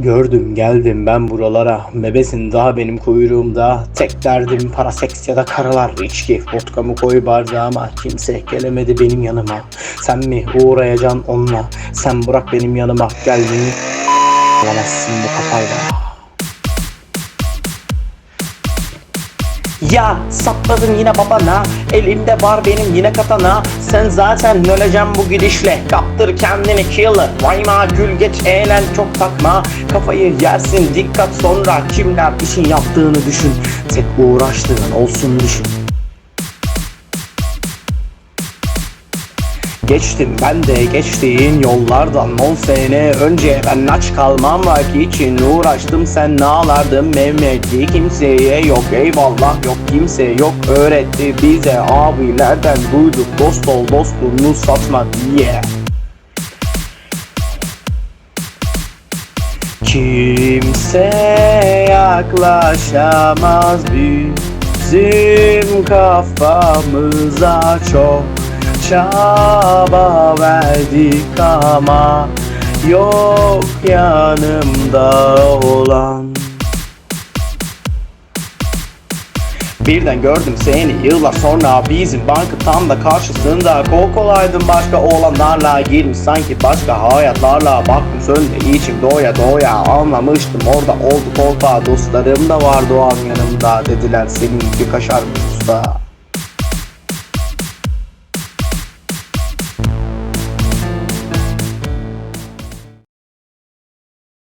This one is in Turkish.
Gördüm geldim ben buralara. Bebesin daha benim kuyruğumda. Tek derdim para seks ya da karalar. İçki vodkamı koy bardağıma. Kimse gelemedi benim yanıma. Sen mi uğrayacaksın onunla? Sen bırak benim yanıma. Gel beni. Alamazsın bu kafayla Ya sapladın yine babana Elimde var benim yine katana. Sen zaten öleceksin bu gidişle. Kaptır kendini killer Rhyme'a gül geç eğlen çok takma. Kafayı yersin dikkat sonra Kimler işin yaptığını düşün. Tek uğraştığın olsun düşün Geçtim ben de geçtiğin yollardan 10 sene önce. Ben aç kalmam vakti için uğraştım. Sen ağlardın Mehmetli kimseye yok eyvallah yok. Kimse yok Öğretti bize. Abilerden duyduk dost ol dostluğunu satma diye. Kimse yaklaşamaz bizim kafamıza. Çok çaba verdik ama yok yanımda olan. Birden gördüm seni yıllar sonra bizim bankı tam da karşısında. Kol kolaydın başka oğlanlarla girmiş sanki başka hayatlarla. Baktım söndü içim doya doya anlamıştım orada oldu kolpa. Dostlarım da vardı o an yanımda dediler senin gibi kaşarmış usta